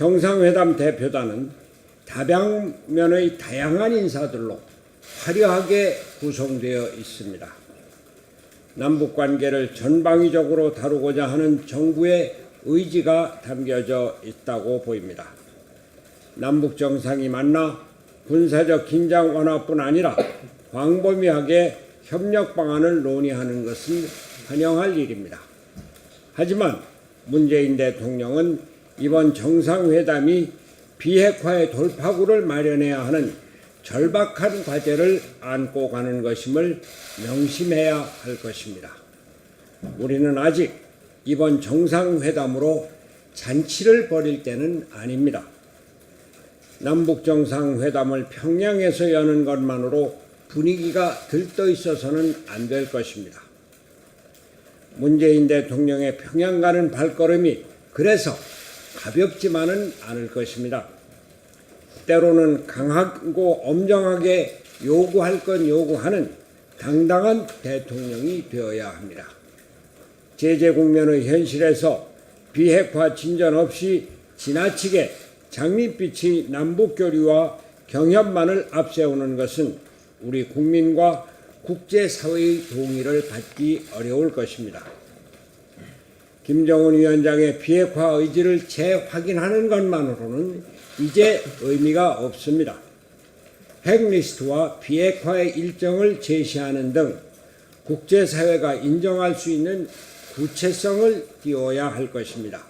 정상회담 대표단은 다방면의 다양한 인사들로 화려하게 구성되어 있습니다. 남북 관계를 전방위적으로 다루고자 하는 정부의 의지가 담겨져 있다고 보입니다. 남북 정상이 만나 군사적 긴장 완화뿐 아니라 광범위하게 협력 방안을 논의하는 것은 환영할 일입니다. 하지만 문재인 대통령은 이번 정상회담이 비핵화의 돌파구를 마련해야 하는 절박한 과제를 안고 가는 것임을 명심해야 할 것입니다. 우리는 아직 이번 정상회담으로 잔치를 벌일 때는 아닙니다. 남북 정상회담을 평양에서 여는 것만으로 분위기가 들떠 있어서는 안 될 것입니다. 문재인 대통령의 평양 가는 발걸음이 그래서 가볍지만은 않을 것입니다. 때로는 강하고 엄정하게 요구할 건 요구하는 당당한 대통령이 되어야 합니다. 제재 국면의 현실에서 비핵화 진전 없이 지나치게 장밋빛이 남북 교류와 경협만을 앞세우는 것은 우리 국민과 국제사회의 동의를 받기 어려울 것입니다. 김정은 위원장의 비핵화 의지를 재확인하는 것만으로는 이제 의미가 없습니다. 핵리스트와 비핵화의 일정을 제시하는 등 국제사회가 인정할 수 있는 구체성을 띄워야 할 것입니다.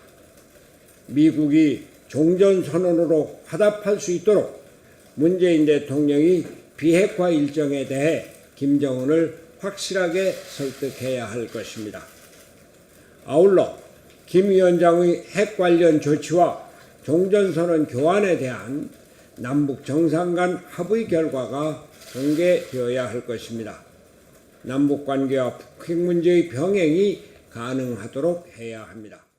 미국이 종전선언으로 화답할 수 있도록 문재인 대통령이 비핵화 일정에 대해 김정은을 확실하게 설득해야 할 것입니다. 아울러 김 위원장의 핵 관련 조치와 종전선언 교환에 대한 남북 정상 간 합의 결과가 공개되어야 할 것입니다. 남북 관계와 북핵 문제의 병행이 가능하도록 해야 합니다.